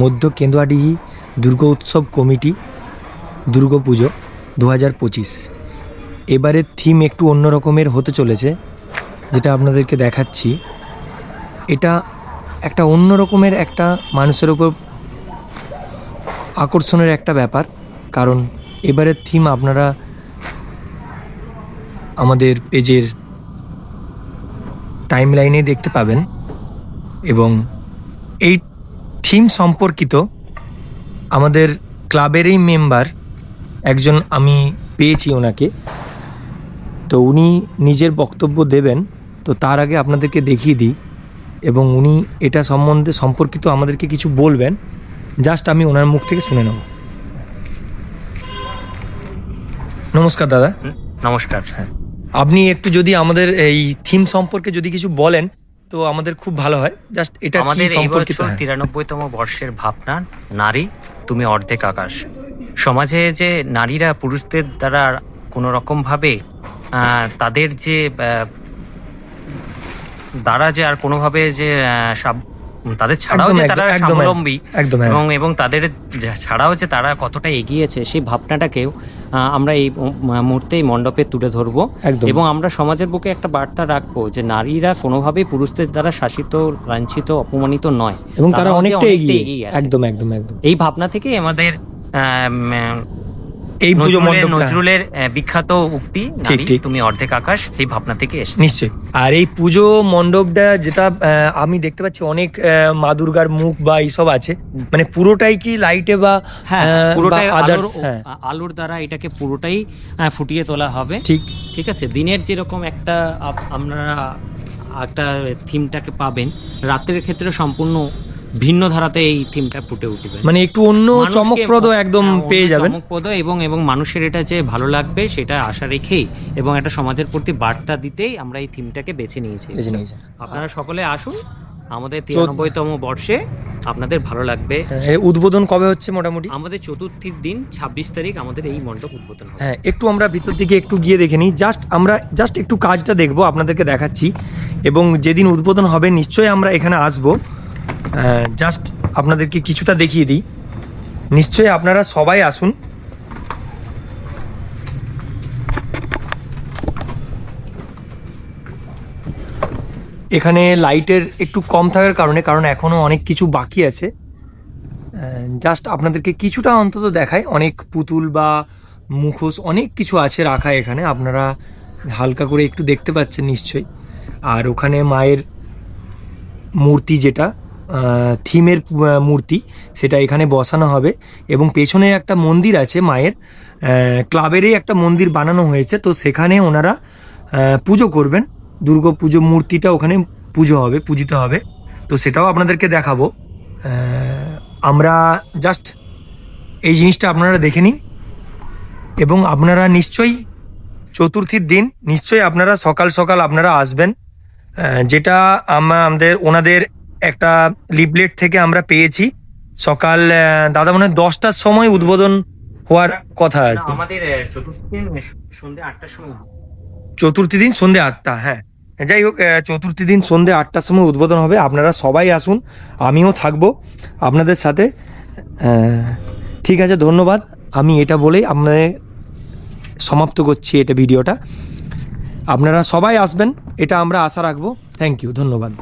মধ্য কেন্দুয়াডিহি দুর্গ উৎসব কমিটি দুর্গাপুজো দু হাজার পঁচিশ। এবারের থিম একটু অন্য রকমের হতে চলেছে, যেটা আপনাদেরকে দেখাচ্ছি। এটা একটা অন্য রকমের একটা মানুষের ওপর আকর্ষণের একটা ব্যাপার, কারণ এবারের থিম আপনারা আমাদের পেজের টাইম লাইনে দেখতে পাবেন এবং এই থিম সম্পর্কিত আমাদের ক্লাবেরই মেম্বার একজন আমি পেয়েছি ওনাকে। তো উনি নিজের বক্তব্য দেবেন তো তার আগে আপনাদেরকে দেখিয়ে দিই এবং উনি এটা সম্বন্ধে সম্পর্কিত আমাদেরকে কিছু বলবেন। জাস্ট আমি ওনার মুখ থেকে শুনে নেব। নমস্কার দাদা। নমস্কার। আপনি একটু যদি আমাদের এই থিম সম্পর্কে যদি কিছু বলেন তো আমাদের খুব ভালো হয়। জাস্ট এটা আমাদের এই বছর তিরানব্বই তিরানব্বইতম বর্ষের ভাবনা নারী তুমি অর্ধেক আকাশ। সমাজে যে নারীরা পুরুষদের দ্বারা কোনো রকম ভাবে আহ, তাদের যে দ্বারা যে আর কোনোভাবে যে তাদের ছাড়াও যে তারা স্বাবলম্বী। এবং এবং তাদের ছাড়াও যে তারা কতটা এগিয়েছে সেই ভাবনাটাকেও আমরা এই মুহূর্তে এই মণ্ডপে তুলে ধরবো। এবং আমরা সমাজের বুকে একটা বার্তা রাখব যে নারীরা কোনোভাবেই পুরুষদের দ্বারা শাসিত লাঞ্ছিত অপমানিত নয়। এবং তারা অনেকটা এগিয়ে একদম একদম একদম। এই ভাবনা থেকেই আমাদের আম, এই পুজো মণ্ডপটা নজরুলের বিখ্যাত উক্তি নারী তুমি অর্ধেক আকাশ এই ভাবনা থেকে এসেছে। নিশ্চয়ই। আর এই পুজো মণ্ডপটা যেটা আহ, আমি দেখতে পাচ্ছি অনেক আহ, মা দুর্গার মুখ বা এইসব আছে। মানে পুরোটাই কি লাইটে বা হ্যাঁ পুরোটাই others, আলোর হ্যাঁ। আলোর দ্বারা এটাকে পুরোটাই ফুটিয়ে তোলা হবে। ঠিক। ঠিক আছে? দিনের যেরকম একটা আপনারা একটা থিমটাকে পাবেন রাত্রের ক্ষেত্রে সম্পূর্ণ ভিন্ন ধারাতে এই থিমটা ফুটে উঠবে। মানে একটু অন্য চমকপ্রদ একদম পেয়ে যাবেন। চমকপ্রদ এবং এবং মানুষের এটা যে ভালো লাগবে সেটা আশা রেখেই এবং একটা সমাজের প্রতি বার্তা দিতেই আমরা এই থিমটাকে বেছে নিয়েছি। আপনারা সকলে আসুন আমাদের তিরানব্বইতম বর্ষে আপনাদের ভালো লাগবে। হ্যাঁ, উদ্বোধন কবে হচ্ছে মোটামুটি? আমাদের চতুর্থীর দিন ছাব্বিশ তারিখ আমাদের এই মণ্ডপ উদ্বোধন হবে। হ্যাঁ একটু আমরা ভিতর দিকে একটু গিয়ে দেখে নিই। জাস্ট আমরা জাস্ট একটু কাজটা দেখব আপনাদেরকে দেখাচ্ছি। এবং যেদিন উদ্বোধন হবে নিশ্চয়ই আমরা এখানে আসব। জাস্ট আপনাদেরকে কিছুটা দেখিয়ে দিই। নিশ্চয়ই আপনারা সবাই আসুন। এখানে লাইটের একটু কম থাকার কারণে, কারণ এখনও অনেক কিছু বাকি আছে। জাস্ট আপনাদেরকে কিছুটা অন্তত দেখায় অনেক পুতুল বা মুখোশ, অনেক কিছু আছে রাখা এখানে। আপনারা হালকা করে একটু দেখতে পাচ্ছেন নিশ্চয়ই। আর ওখানে মায়ের মূর্তি যেটা থিমের মূর্তি, সেটা এখানে বসানো হবে এবং পেছনে একটা মন্দির আছে মায়ের ক্লাবেরই একটা মন্দির বানানো হয়েছে, তো সেখানে ওনারা পুজো করবেন। দুর্গা পুজো মূর্তিটা ওখানে পুজো হবে, পূজিত হবে। তো সেটাও আপনাদেরকে দেখাবো। আমরা জাস্ট এই জিনিসটা আপনারা দেখে নিন। এবং আপনারা নিশ্চয়ই চতুর্থীর দিন, নিশ্চয়ই আপনারা সকাল সকাল আপনারা আসবেন। যেটা আমাদের, ওনাদের একটা লিফলেট থেকে আমরা পেয়েছি। সকাল দাদা মনে হয় দশটার সময় উদ্বোধন হওয়ার কথা আছে। আমাদের চতুর্থী সন্ধ্যে আটটার সময় চতুর্থী দিন সন্ধে আটটা হ্যাঁ। যাই হোক চতুর্থী দিন সন্ধে আটটার সময় উদ্বোধন হবে। আপনারা সবাই আসুন আমিও থাকব আপনাদের সাথে। ঠিক আছে ধন্যবাদ। আমি এটা বলেই আপনাদের সমাপ্ত করছি এটা ভিডিওটা। আপনারা সবাই আসবেন এটা আমরা আশা রাখব। থ্যাংক ইউ ধন্যবাদ।